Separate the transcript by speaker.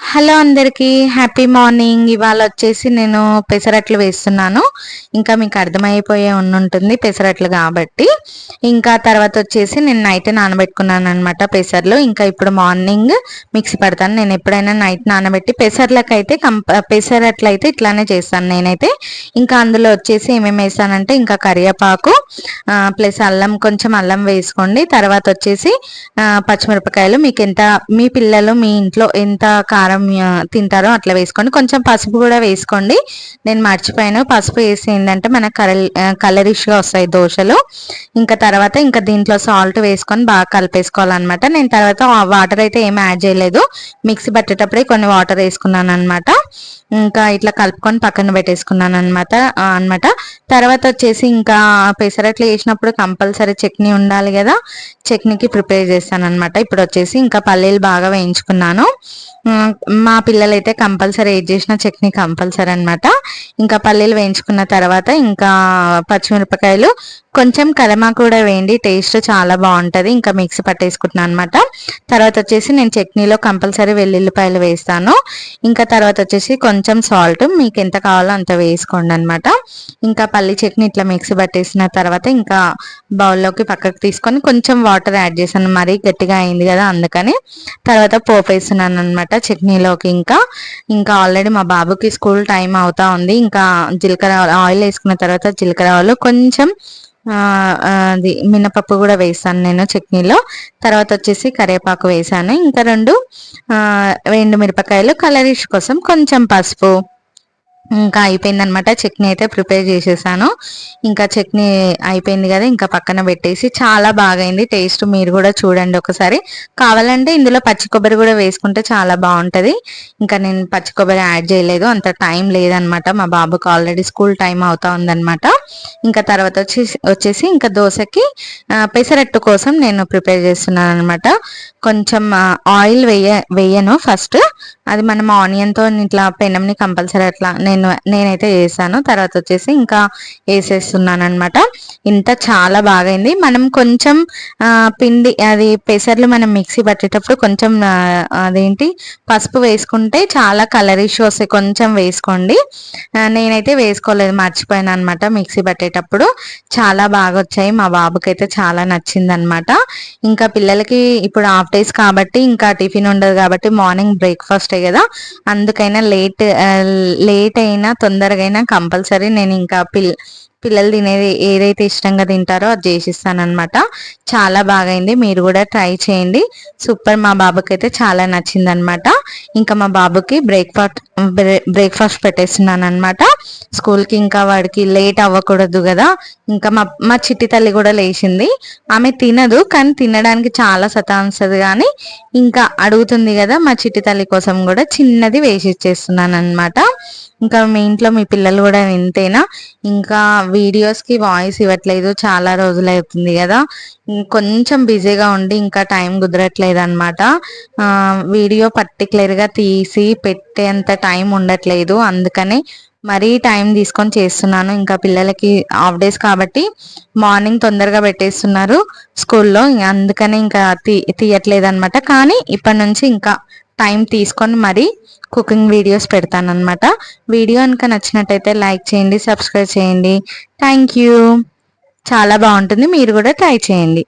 Speaker 1: Hello అందరికీ happy morning. ఇవాళ వచ్చేసి నేను పెసరట్లు వేస్తున్నాను. ఇంకా మీకు అర్థమైపోయే ఉంటుంది పెసరట్లు కాబట్టి. ఇంకా తర్వాత వచ్చేసి నేను నైట్ నానబెట్టుకున్నాను అనమాట పెసర్లు. ఇంకా ఇప్పుడు మార్నింగ్ మిక్సీ పడతాను. నేను ఎప్పుడైనా నైట్ నానబెట్టి పెసర్లకు అయితే కంప పెసరట్లు అయితే ఇట్లానే చేస్తాను నేనైతే. ఇంకా అందులో వచ్చేసి ఏమేమి వేసానంటే ఇంకా కరివేపాకు ప్లస్ అల్లం కొంచెం అల్లం వేసుకోండి. తర్వాత వచ్చేసి పచ్చిమిరపకాయలు. మీకు ఎంత మీ పిల్లలు మీ ఇంట్లో ఎంత కారం తింటారు తింటారో అట్లా వేసుకోండి. కొంచెం పసుపు కూడా వేసుకోండి. నేను మర్చిపోయాను. పసుపు వేసి ఏంటంటే మనకు కలర్ కలరిష్గా వస్తాయి దోశలు. ఇంకా తర్వాత ఇంకా దీంట్లో సాల్ట్ వేసుకొని బాగా కలిపేసుకోవాలన్నమాట. నేను తర్వాత వాటర్ అయితే ఏమి యాడ్ చేయలేదు. మిక్సీ పట్టేటప్పుడే కొన్ని వాటర్ వేసుకున్నాను అనమాట ఇంకా ఇట్లా కలుపుకొని పక్కన పెట్టేసుకున్నాను అనమాట అనమాట తర్వాత వచ్చేసి ఇంకా పెసరట్లు వేసినప్పుడు కంపల్సరీ చట్నీ ఉండాలి కదా. చట్నీకి ప్రిపేర్ చేస్తాను అనమాట ఇప్పుడు వచ్చేసి ఇంకా పల్లీలు బాగా వేయించుకున్నాను. మా పిల్లలు అయితే కంపల్సరీ ఏది చేసిన చట్నీ కంపల్సరీ అనమాట ఇంకా పల్లీలు వేయించుకున్న తర్వాత ఇంకా పచ్చిమిరపకాయలు కొంచెం కలమా కూడా వేయండి టేస్ట్ చాలా బాగుంటుంది. ఇంకా మిక్సీ పట్టేసుకుంటున్నాను అనమాట తర్వాత వచ్చేసి నేను చట్నీలో కంపల్సరీ వెల్లుల్లిపాయలు వేస్తాను. ఇంకా తర్వాత వచ్చేసి కొంచెం సాల్ట్ మీకు ఎంత కావాలో అంత వేసుకోండి అనమాట ఇంకా పల్లి చట్నీ ఇట్లా మిక్సీ పట్టేసిన తర్వాత ఇంకా బౌల్లోకి పక్కకు తీసుకొని కొంచెం వాటర్ యాడ్ చేశాను. మరీ గట్టిగా అయింది కదా అందుకని. తర్వాత పోపు వేస్తున్నాను అనమాట చట్నీలోకి ఇంకా. ఇంకా ఆల్రెడీ మా బాబుకి స్కూల్ టైం అవుతా ఉంది. ఇంకా జీలకర్ర ఆయిల్ వేసుకున్న తర్వాత జీలకర్ర కొంచెం అది మినపప్పు కూడా వేసాను నేను చట్నీలో. తర్వాత వచ్చేసి కరివేపాకు వేసాను. ఇంకా రెండు రెండు మిరపకాయలు కలరిష్ కోసం కొంచెం పసుపు ఇంకా అయిపోయింది అనమాట చట్నీ అయితే ప్రిపేర్ చేసేసాను. ఇంకా చట్నీ అయిపోయింది కదా ఇంకా పక్కన పెట్టేసి చాలా బాగైంది. టేస్ట్ మీరు కూడా చూడండి ఒకసారి. కావాలంటే ఇందులో పచ్చి కొబ్బరి కూడా వేసుకుంటే చాలా బాగుంటుంది. ఇంకా నేను పచ్చి కొబ్బరి యాడ్ చేయలేదు. అంత టైం లేదనమాట మా బాబుకు ఆల్రెడీ స్కూల్ టైం అవుతా ఉందనమాట ఇంకా తర్వాత వచ్చేసి వచ్చేసి ఇంకా దోశకి పెసరట్టు కోసం నేను ప్రిపేర్ చేస్తున్నాను అనమాట కొంచెం ఆయిల్ వేయ వేయను ఫస్ట్. అది మనం ఆనియన్తో ఇట్లా పెనంని కంపల్సరీ అట్లా నేను నేనైతే వేసాను తర్వాత వచ్చేసి ఇంకా వేసేస్తున్నాను అనమాట ఇంత చాలా బాగైంది. మనం కొంచెం పిండి అది పెసర్లు మనం మిక్సీ పట్టేటప్పుడు కొంచెం అదేంటి పసుపు వేసుకుంటే చాలా కలర్ ఇష్యూ వస్తాయి. కొంచెం వేసుకోండి. నేనైతే వేసుకోలేదు. మర్చిపోయాను అనమాట మిక్సీ పట్టేటప్పుడు. చాలా బాగా వచ్చాయి మా బాబుకి అయితే చాలా నచ్చింది అనమాట ఇంకా పిల్లలకి ఇప్పుడు హాఫ్ డేస్ కాబట్టి ఇంకా టిఫిన్ ఉండదు కాబట్టి మార్నింగ్ బ్రేక్ఫాస్టే కదా. అందుకైనా లేట్ లేట్ అయినా తొందరగా అయినా కంపల్సరీ నేను ఇంకా పిల్ పిల్లలు తినేది ఏదైతే ఇష్టంగా తింటారో అది చేసిస్తానమాట చాలా బాగైంది. మీరు కూడా ట్రై చేయండి. సూపర్ మా బాబుకి అయితే చాలా నచ్చింది అనమాట ఇంకా మా బాబుకి బ్రేక్ఫాస్ట్ బ్రేక్ఫాస్ట్ పెట్టేస్తున్నాను అనమాట స్కూల్కి ఇంకా వాడికి లేట్ అవ్వకూడదు కదా. ఇంకా మా మా చిట్టి తల్లి కూడా లేచింది. ఆమె తినదు కానీ తినడానికి చాలా సతాంసది కానీ ఇంకా అడుగుతుంది కదా మా చిట్టి తల్లి కోసం కూడా చిన్నది వేసి ఇచ్చేస్తున్నాను అనమాట ఇంకా మీ ఇంట్లో మీ పిల్లలు కూడా వింతేనా ఇంకా వీడియోస్కి వాయిస్ ఇవ్వట్లేదు చాలా రోజులు అవుతుంది కదా. కొంచెం బిజీగా ఉండి ఇంకా టైం కుదరట్లేదు అనమాట వీడియో పర్టికులర్గా తీసి పెట్టేంత టైం ఉండట్లేదు. అందుకని మరీ టైం తీసుకొని చేస్తున్నాను. ఇంకా పిల్లలకి హాఫ్ డేస్ కాబట్టి మార్నింగ్ తొందరగా పెట్టేస్తున్నారు స్కూల్లో. అందుకని ఇంకా తీ తీయట్లేదు అనమాట కానీ ఇప్పటి నుంచి ఇంకా టైం తీసుకొని మరీ కుకింగ్ వీడియోస్ పెడతానమాట వీడియో కనుక నచ్చినట్టయితే లైక్ చేయండి సబ్స్క్రైబ్ చేయండి. Thank you. చాలా బాగుంటుంది. మీరు కూడా ట్రై చేయండి.